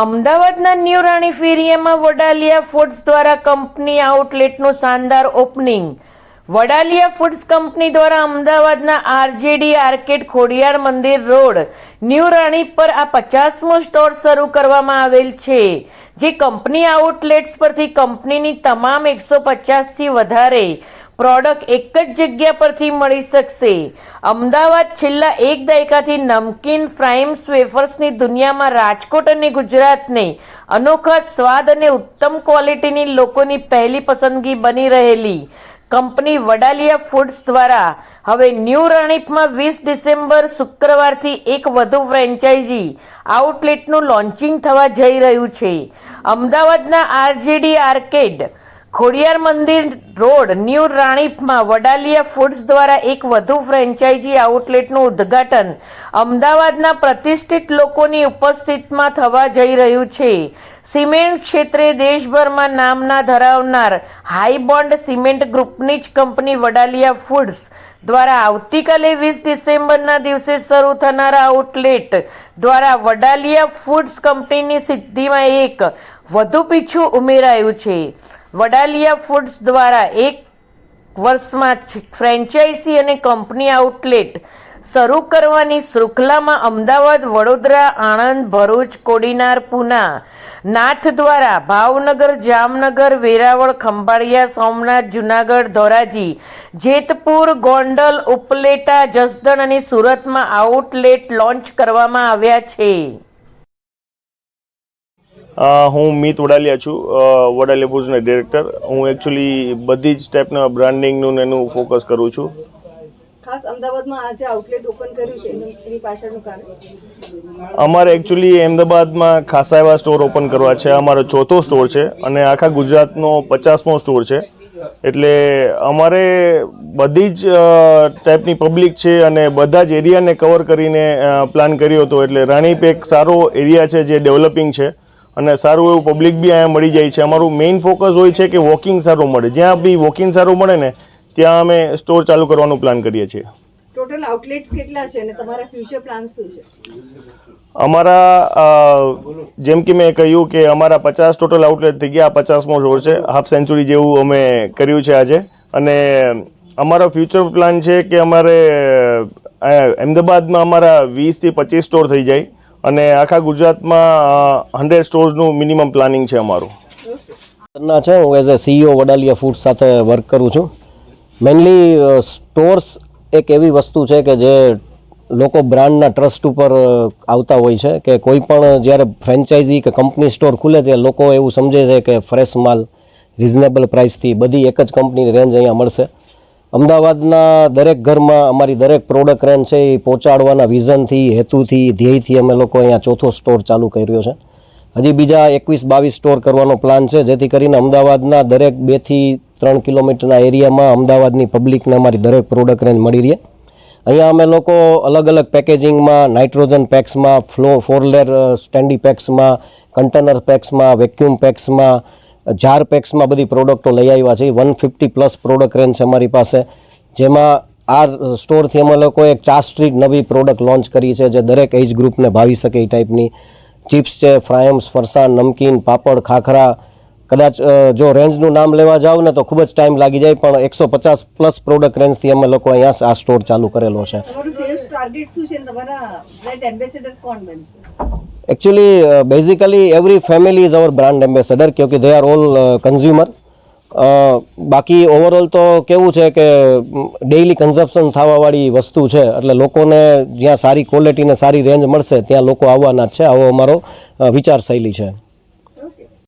અમદાવાદના ન્યૂ રાણી ફેરિયામાં વડાલિયા ફૂડ્સ દ્વારા કંપની આઉટલેટનું શાનદાર ઓપનિંગ. વડાલિયા ફૂડ્સ કંપની દ્વારા અમદાવાદના RJD arcade Khodiyar Mandir road new રાણી પર આ પચાસમો સ્ટોર શરૂ કરવામાં આવેલ છે, જે કંપની આઉટલેટ્સ પરથી કંપનીની તમામ એકસો પચાસથી વધારે પ્રોડક્ટ એક જ જગ્યા પરથી મળી શકશે. અમદાવાદ છેલ્લા એક દાયકાથી નમકીન ફ્રાઇમ્સ વેફર્સની દુનિયામાં રાજકોટ અને ગુજરાતને અનોખા સ્વાદ અને ઉત્તમ ક્વોલિટીની લોકોની પહેલી પસંદગી બની રહેલી. કંપની વડાલિયા ફૂડ્સ દ્વારા હવે ન્યૂ રણીપમાં વીસ ડિસેમ્બર શુક્રવારથી એક વધુ ફ્રેન્ચાઇઝી આઉટલેટનું લોન્ચિંગ થવા જઈ રહ્યું છે. અમદાવાદના RJD arcade Khodiyar Mandir road new રાણીપમાં Vadaliya foods દ્વારા એક વધુ ફ્રેન્ચાઇઝી આઉટલેટનું ઉદ્ઘાટન. અમદાવાદના પ્રતિષ્ઠિત લોકોની ઉપસ્થિતમાં થવા જઈ રહ્યું છે. સિમેન્ટ ક્ષેત્રે દેશભરમાં નામના ધરાવનાર હાઈ બોન્ડ સિમેન્ટ ગ્રુપની જ કંપની વડાલિયા ફૂડ્સ દ્વારા આવતીકાલે વીસ ડિસેમ્બરના દિવસે શરૂ થનારા આઉટલેટ દ્વારા વડાલિયા ફૂડ્સ કંપનીની સિદ્ધિમાં એક વધુ પીછું ઉમેરાયું છે. વડાલિયા ફૂડ્સ દ્વારા એક વર્ષમાં ફ્રેન્ચાઇઝી અને કંપની આઉટલેટ શરૂ કરવાની શૃંખલામાં અમદાવાદ, વડોદરા, આણંદ, ભરૂચ, કોડીનાર, પુના, નાથ દ્વારા ભાવનગર, જામનગર, વેરાવળ, ખંભાળિયા, સોમનાથ, જુનાગઢ, ધોરાજી, જેતપુર, ગોંડલ, ઉપલેટા, જસદણ અને સુરતમાં આઉટલેટ લોન્ચ કરવામાં આવ્યા છે. હું મિત વડાલિયા છું. વડાલિયા ફૂડ્સના ડિરેક્ટર હું એકચ્યુઅલી બધી જ ટાઈપના બ્રાન્ડિંગનું ને એનું ફોકસ કરું છું. ખાસ અમદાવાદમાં આજે આઉટલેટ ઓપન કર્યું છે એની પાછળનું કારણ? અમારે એકચ્યુઅલી અમદાવાદમાં ખાસા એવા સ્ટોર ઓપન કરવા છે. અમારો ચોથો સ્ટોર છે અને આખા ગુજરાતનો પચાસમો સ્ટોર છે. એટલે અમારે બધી જ ટાઈપની પબ્લિક છે અને બધા જ એરિયાને કવર કરીને પ્લાન કર્યો હતો. એટલે રાણીપ એક સારો એરિયા છે જે ડેવલપિંગ છે. અને સારું એવું પબ્લિક બી અહીંયા મળી જાય છે. અમારું મેઇન ફોકસ હોય છે કે વોકિંગ સારું મળે. જ્યાં બી વોકિંગ સારું મળે ને ત્યાં અમે સ્ટોર ચાલુ કરવાનું પ્લાન કરીએ છીએ. ટોટલ આઉટલેટ્સ કેટલા છે અને તમારા ફ્યુચર પ્લાન શું છે? અમારા જેમ કે મેં કહ્યું કે અમારા પચાસ ટોટલ આઉટલેટ થઈ ગયા. પચાસમો સ્ટોર છે. હાફ સેન્ચુરી જેવું અમે કર્યું છે આજે. અને અમારો ફ્યુચર પ્લાન છે કે અમારે અહીંયા અમદાવાદમાં અમારા વીસથી પચીસ સ્ટોર થઈ જાય. અને આખા ગુજરાતમાં હંડ્રેડ સ્ટોર્સનું મિનિમમ પ્લાનિંગ છે અમારું. ના છે, હું as a CEO Vadalia food સાથે વર્ક કરું છું. મેઇનલી સ્ટોર્સ એક એવી વસ્તુ છે કે જે લોકો બ્રાન્ડના ટ્રસ્ટ ઉપર આવતા હોય છે કે કોઈ પણ જ્યારે ફ્રેન્ચાઇઝી કે કંપની સ્ટોર ખુલે ત્યારે લોકો એવું સમજે છે કે ફ્રેશ માલ રિઝનેબલ પ્રાઇસથી બધી એક જ કંપનીની રેન્જ અહીંયા મળશે. અમદાવાદના દરેક ઘરમાં અમારી દરેક પ્રોડક્ટ રેન્જ છે એ પહોંચાડવાના વિઝનથી હેતુથી, ધ્યેયથી અમે લોકો અહીંયા ચોથો સ્ટોર ચાલુ કર્યો છે. હજી બીજા એકવીસ બાવીસ સ્ટોર કરવાનો પ્લાન છે, જેથી કરીને અમદાવાદના દરેક બેથી ત્રણ કિલોમીટરના એરિયામાં અમદાવાદની પબ્લિકને અમારી દરેક પ્રોડક્ટ રેન્જ મળી રહે અહીંયા અમે લોકો અલગ અલગ પેકેજિંગમાં નાઇટ્રોજન પેક્સમાં ફ્લો ફોર લેર સ્ટેન્ડી પેક્સમાં કન્ટેનર પેક્સમાં વેક્યુમ પેક્સમાં જાર પેક્સમાં બધી પ્રોડક્ટો લઈ આવ્યા છે. One fifty plus product range છે અમારી પાસે. જેમાં આ સ્ટોરથી અમે લોકોએ એક ચાર સ્ટ્રીટ નવી પ્રોડક્ટ લોન્ચ કરી છે, જે દરેક એજ ગ્રુપને ભાવી શકે એ ટાઈપની ચિપ્સ છે ફ્રાયમ્સ ફરસાણ, નમકીન, પાપડ, ખાખરા. કદાચ જો રેન્જનું નામ લેવા જાવ ને તો ખૂબ જ ટાઈમ લાગી જાય, પણ એકસો પચાસ પ્લસ પ્રોડક્ટ રેન્જથી અમે લોકો અહીંયા આ સ્ટોર ચાલુ કરેલો છે. ટાર્ગેટ શું છે તમારા બ્રાન્ડ એમ્બેસેડર કોણ બનશે? Actually basically every family is our brand ambassador ક્યોંકि they are all consumer બાકી ઓવરઓલ તો કેવું છે કે ડેઇલી કન્ઝપ્શન થવાવાળી વસ્તુ છે એટલે લોકોને જ્યાં સારી ક્વોલિટી ને સારી રેન્જ મળશે ત્યાં લોકો આવવાના જ છે આવો અમારો વિચાર શૈલી છે